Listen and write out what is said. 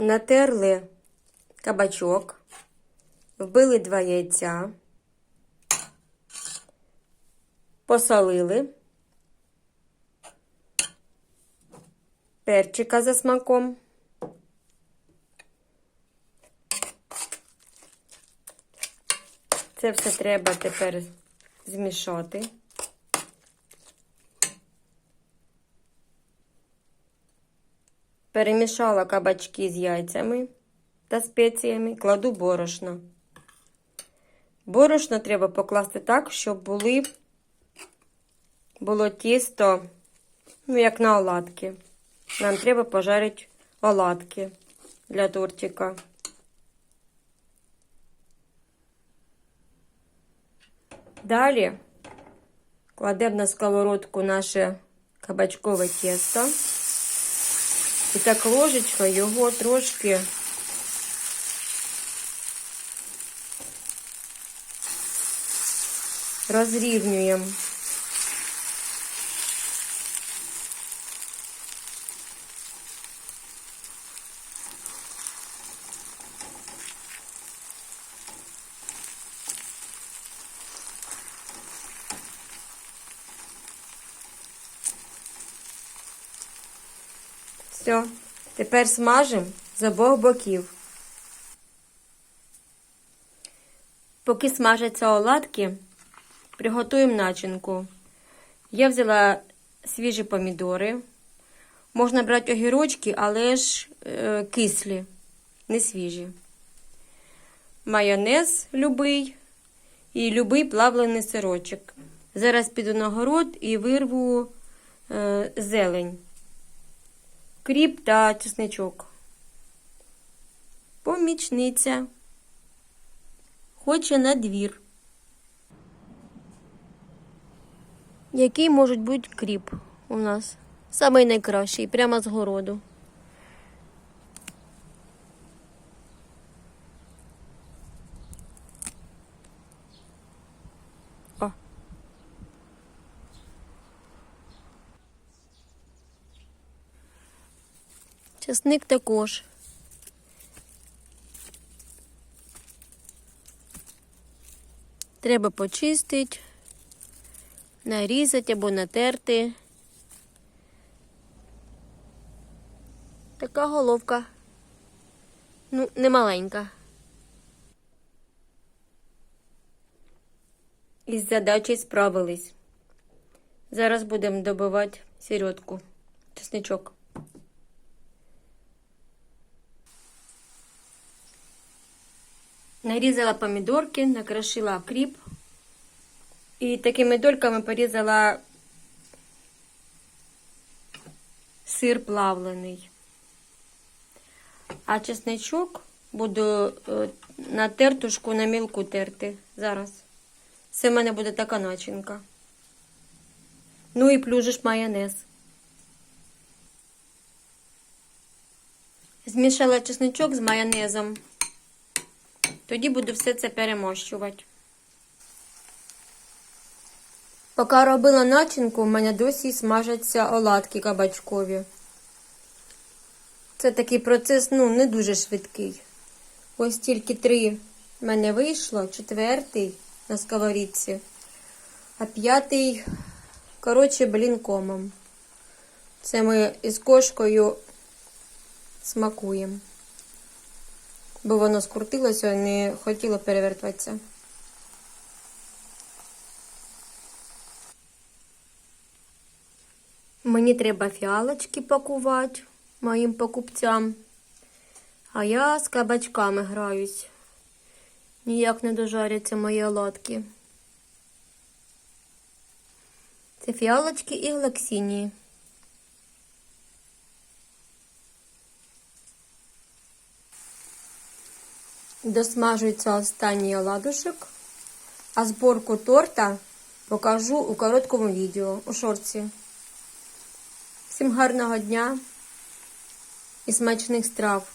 Натерли кабачок, вбили два яйця, посолили, перчика за смаком. Це все треба тепер змішати. Перемішала кабачки з яйцями та спеціями, кладу борошно. Борошно треба покласти так, щоб були, було тісто, ну, як на оладки. Нам треба пожарити оладки для тортика. Далі кладемо на сковородку наше кабачкове тісто. І так ложечкою його трошки розрівнюємо. Все, тепер смажимо з обох боків. Поки смажаться оладки, приготуємо начинку. Я взяла свіжі помідори. Можна брати огірочки, але ж е, кислі, не свіжі. Майонез любий і любий плавлений сирочок. Зараз піду на город і вирву е, зелень кріп та чесничок. Помічниця. Хоче на двір. Який може бути кріп у нас? Самий найкращий, прямо з городу. Часник також. Треба почистити, нарізати або натерти. Така головка. Ну, не маленька. Із задачею справились. Зараз будемо добивати середку, чесничок. Нарізала помідорки, накрошила кріп. І такими дольками порізала сир плавлений. А чесничок буду е, на тертушку на мілку терти зараз. Це в мене буде така начинка. Ну і плюжиш майонез. Змішала чесничок з майонезом. Тоді буду все це перемощувати. Поки робила начинку, в мене досі смажаться оладки кабачкові. Це такий процес, ну, не дуже швидкий. Ось тільки три в мене вийшло, четвертий на сковорідці, а п'ятий, коротше, блінкомом. Це ми із кошкою смакуємо бо воно скрутилося і не хотіло перевертатися. Мені треба фіалочки пакувати моїм покупцям, а я з кабачками граюсь. Ніяк не дожаряться мої оладки. Це фіалочки і глаксінії. Досмажується останній оладушок, а зборку торта покажу у короткому відео у шорці. Всім гарного дня і смачних страв!